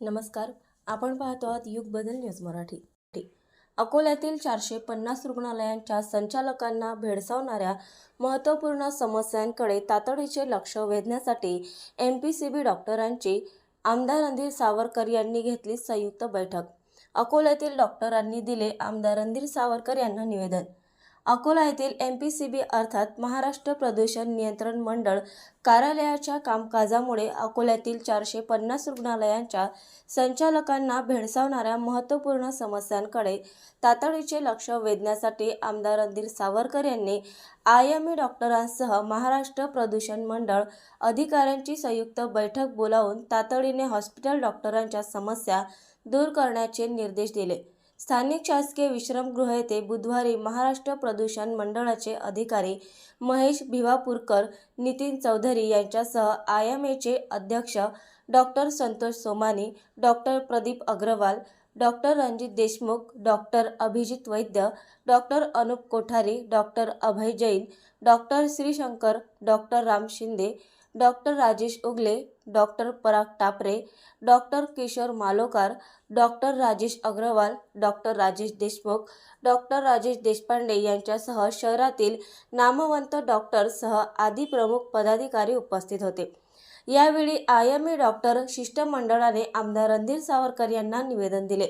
नमस्कार. आपण पाहतो आहात युग बदल न्यूज मराठी. अकोल्यातील चारशे पन्नास रुग्णालयांच्या संचालकांना भेडसावणाऱ्या महत्त्वपूर्ण समस्यांकडे तातडीचे लक्ष वेधण्यासाठी एम पी सी बी डॉक्टरांची आमदार रणधीर सावरकर यांनी घेतली संयुक्त बैठक. अकोल्यातील डॉक्टरांनी दिले आमदार रणधीर सावरकर यांना निवेदन. अकोला येथील एम पी सी बी अर्थात महाराष्ट्र प्रदूषण नियंत्रण मंडळ कार्यालयाच्या कामकाजामुळे अकोल्यातील चारशे पन्नास रुग्णालयांच्या संचालकांना भेडसावणाऱ्या महत्त्वपूर्ण समस्यांकडे तातडीचे लक्ष वेधण्यासाठी आमदार रणधीर सावरकर यांनी आयएमए डॉक्टरांसह महाराष्ट्र प्रदूषण मंडळ अधिकाऱ्यांची संयुक्त बैठक बोलावून तातडीने हॉस्पिटल डॉक्टरांच्या समस्या दूर करण्याचे निर्देश दिले. स्थानिक शासकीय विश्रमगृह येथे बुधवारी महाराष्ट्र प्रदूषण मंडळाचे अधिकारी महेश भिवापूरकर नितीन चौधरी यांच्यासह आय एम एचे अध्यक्ष doctor Santosh Somani doctor Pradeep Agarwal doctor Ranjit Deshmukh doctor Abhijit Vaidya doctor Anup Kothari doctor Abhay Jain doctor Shrishankar doctor Ram Shinde doctor Rajesh Ugale doctor Parag Tapre doctor Kishor Malokar doctor Rajesh Agarwal doctor Rajesh Deshmukh doctor Rajesh Deshpande यांच्यासह शहरातील नामवंत डॉक्टरसह आदी प्रमुख पदाधिकारी उपस्थित होते. यावेळी I M A doctor शिष्टमंडळाने आमदार रणधीर सावरकर यांना निवेदन दिले.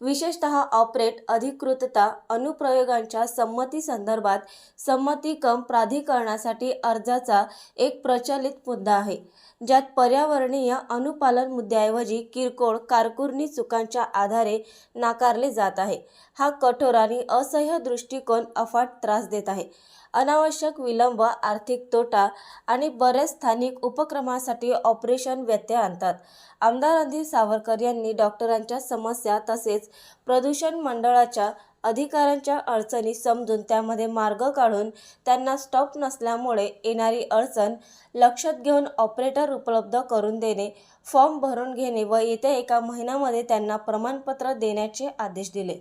विशेषतः ऑपरेट अधिकृतता अनुप्रयोगांच्या संमती संदर्भात संमती कम प्राधिकरणासाठी अर्जाचा एक प्रचलित मुद्दा आहे ज्यात पर्यावरणीय अनुपालन मुद्द्याऐवजी किरकोळ कारकुर्नी चुकांच्या आधारे नाकारले जात आहे. हा कठोर आणि असह्य दृष्टिकोन अफाट त्रास देत आहे. अनावश्यक विलंब आर्थिक तोटा आणि बऱ्याच स्थानिक उपक्रमासाठी ऑपरेशन व्यत्यय आणतात. आमदार अनिल सावरकर यांनी डॉक्टरांच्या समस्या तसेच प्रदूषण मंडळाच्या अधिकाऱ्यांच्या अडचणी समजून त्यामध्ये मार्ग काढून त्यांना स्टॉप नसल्यामुळे येणारी अडचण लक्षात घेऊन ऑपरेटर उपलब्ध करून देणे फॉर्म भरून घेणे व येत्या एका महिन्यामध्ये त्यांना प्रमाणपत्र देण्याचे आदेश दिले.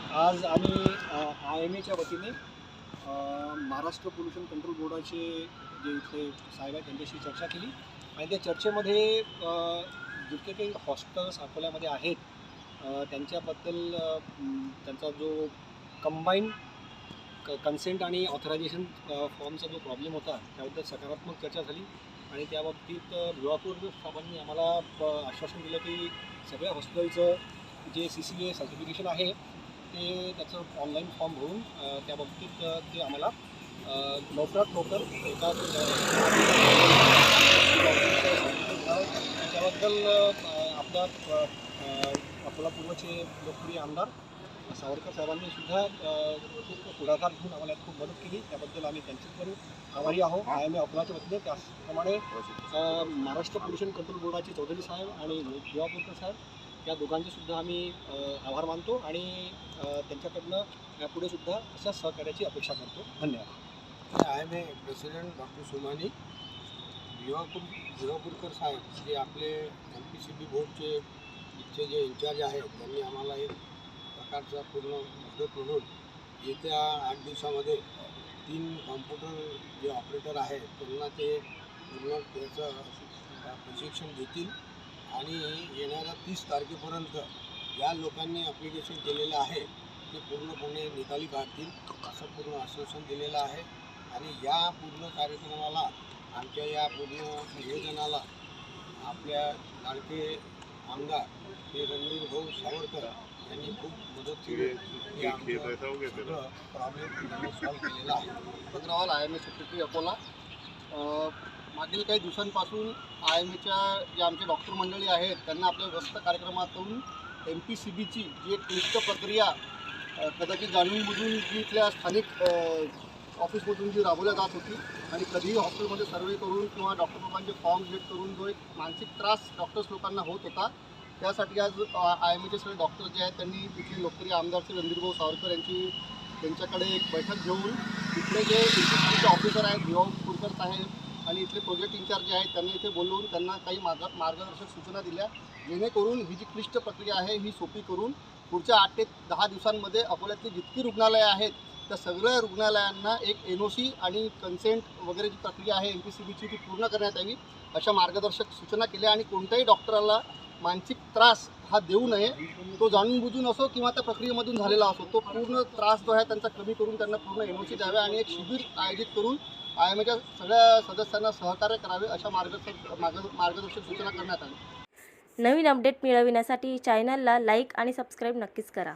आज आम्ही आय एम एच्या वतीने महाराष्ट्र पोल्युशन कंट्रोल बोर्डाचे जे इथले साहेब आहेत त्यांच्याशी चर्चा केली. आणि त्या चर्चेमध्ये जितके काही हॉस्पिटल्स अकोल्यामध्ये आहेत त्यांच्याबद्दल त्यांचा जो कंबाईंड क कन्सेंट आणि ऑथरायझेशन फॉर्मचा जो प्रॉब्लेम होता त्याबद्दल सकारात्मक चर्चा झाली. आणि त्या बाबतीत विवापूर साहेबांनी आम्हाला आश्वासन दिलं की सगळ्या हॉस्पिटलचं जे सी सी ए सर्टिफिकेशन आहे ते त्याचं ऑनलाईन फॉर्म भरून त्याबाबतीत त्या बाबतीत ते आम्हाला लवकरात लवकर एका त्याबद्दल अ, आपल्या पूर्वचे लोकप्रिय आमदार सावरकर साहेबांनी सुद्धा खूप पुढाकार घेऊन आम्हाला खूप मदत केली. त्याबद्दल आम्ही त्यांचेच करू आभारी आहोत. आय एम ए अकोलाच्या वतीने त्याचप्रमाणे महाराष्ट्र पोल्युशन कंट्रोल बोर्डाचे चौधरी साहेब आणि भिवापूरकर साहेब या दोघांचे सुद्धा आम्ही आभार मानतो आणि त्यांच्याकडनं यापुढे सुद्धा अशा सहकार्याची अपेक्षा करतो. धन्यवाद. I M A president doctor Somani. Yuvapur Yuvapurkar साहेब जे आपले एम पी सी बी बोर्डचे इथचे जे इन्चार्ज आहेत त्यांनी आम्हाला एक प्रकारचा पूर्ण मदत म्हणून येत्या आठ दिवसामध्ये तीन कॉम्प्युटर जे ऑपरेटर आहेत त्यांना ते पूर्ण त्याचं प्रशिक्षण देतील. आणि येणाऱ्या तीस तारखेपर्यंत ज्या लोकांनी ॲप्लिकेशन केलेलं आहे ते पूर्णपणे निकाली काढतील असं पूर्ण आश्वासन दिलेलं आहे. आणि या पूर्ण कार्यक्रमाला आमच्या या पूर्ण नियोजनाला आपल्या लाडके आमदार हे रणवीर भाऊ सावरकर यांनी खूप मदत केली. हे आमचं सगळं प्रॉब्लेम त्यांनी सॉल्व्ह केलेला आहे. I M A secretary Akola. मागील काही दिवसांपासून आय एम एच्या जे आमचे डॉक्टर मंडळी आहेत त्यांना आपल्या व्यस्त कार्यक्रमातून एम पी सी बीची जी एक क्लिष्ट प्रक्रिया कदाचित जाणूनबुजून जी इथल्या स्थानिक ऑफिसमधून जी राबवल्या जात होती आणि कधीही हॉस्पिटलमध्ये सर्वे करून किंवा डॉक्टर लोकांचे फॉर्म चेक करून जो एक मानसिक त्रास डॉक्टर्स लोकांना होत होता त्यासाठी आज आय एम एचे सगळे डॉक्टर जे आहेत त्यांनी तिथले लोकप्रिय आमदार श्री रणधीरभाऊ सावरकर यांची त्यांच्याकडे एक बैठक घेऊन इथले जे इन्स्टिट्यूटचे ऑफिसर आहेत भिवा कुलकर साहेब आणि इथले प्रोजेक्ट इन्चार्ज जे आहेत त्यांनी इथे बोलवून त्यांना काही मार्ग मार्गदर्शक सूचना दिल्या जेणेकरून ही जी क्लिष्ट प्रक्रिया आहे ही सोपी करून पुढच्या आठ ते दहा दिवसांमध्ये अकोल्यातली जितकी रुग्णालयं आहेत त्या सगळ्या रुग्णालयांना एक एन ओ सी आणि कन्सेंट वगैरे जी प्रक्रिया आहे एम पी सी बीची ती पूर्ण करण्यात यावी अशा मार्गदर्शक सूचना केल्या आणि कोणत्याही डॉक्टराला मानसिक त्रास हा देऊ नये तो जाणून बुजून असो किंवा त्या प्रक्रियेमधून झालेला असो तो पूर्ण त्रास जो आहे त्यांचा कमी करून त्यांना पूर्ण एन ओ सी द्यावे आणि एक शिबिर आयोजित करून आय एम एच्या सगळ्या सदस्यांना सहकार्य करावे अशा मार्गदर्शक मार्ग मार्गदर्शक सूचना करण्यात आल्या. नवीन अपडेट मिळविण्यासाठी चॅनलला लाईक आणि सबस्क्राईब नक्कीच करा.